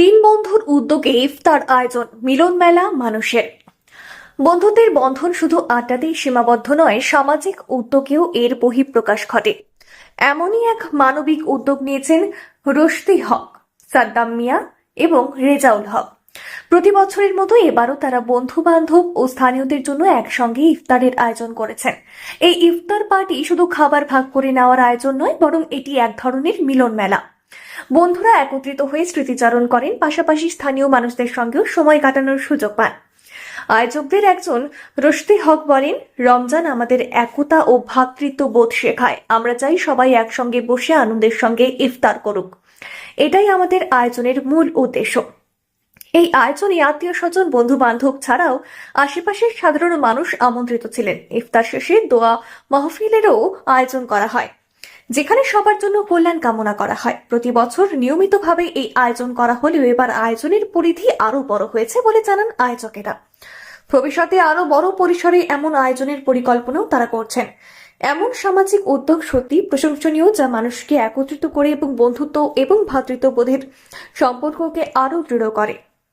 তিন বন্ধুর উদ্যোগে ইফতার আয়োজন, মিলন মেলা মানুষের। বন্ধুদের বন্ধন শুধু আড্ডাতেই সীমাবদ্ধ নয়, সামাজিক উদ্যোগেও এর বহিঃপ্রকাশ ঘটে। এমনই এক মানবিক উদ্যোগ নিয়েছেন রশদি হক, সাদ্দাম মিয়া এবং রেজাউল হক। প্রতি বছরের মতো এবারও তারা বন্ধু বান্ধব ও স্থানীয়দের জন্য একসঙ্গে ইফতারের আয়োজন করেছেন। এই ইফতার পার্টি শুধু খাবার ভাগ করে নেওয়ার আয়োজন নয়, বরং এটি এক ধরনের মিলন মেলা। বন্ধুরা একত্রিত হয়ে স্মৃতিচারণ করেন, পাশাপাশি স্থানীয় মানুষদের সঙ্গেও সময় কাটানোর সুযোগ পান। আয়োজকদের একজন রশদি হক বলেন, রমজান আমাদের একতা ও ভ্রাতৃত্ব বোধ শেখায়। আমরা চাই সবাই একসঙ্গে বসে আনন্দের সঙ্গে ইফতার করুক। এটাই আমাদের আয়োজনের মূল উদ্দেশ্য। এই আয়োজনে আত্মীয় স্বজন বন্ধু বান্ধব ছাড়াও আশেপাশের সাধারণ মানুষ আমন্ত্রিত ছিলেন। ইফতার শেষে দোয়া মাহফিলেরও আয়োজন করা হয়। যেখানে সবার জন্য কল্যাণ কামনা করা হয়। প্রতি বছর নিয়মিতভাবে এই আয়োজন করা হলেও এবার আয়োজনের পরিধি আরও বড় হয়েছে বলে জানান আয়োজকেরা। ভবিষ্যতে আরও বড় পরিসরে এমন আয়োজনের পরিকল্পনাও তারা করছেন। এমন সামাজিক উদ্যোগ সত্যি প্রশংসনীয় যা মানুষকে একত্রিত করে এবং বন্ধুত্ব এবং ভ্রাতৃত্ববোধের সম্পর্ককে আরও দৃঢ় করে।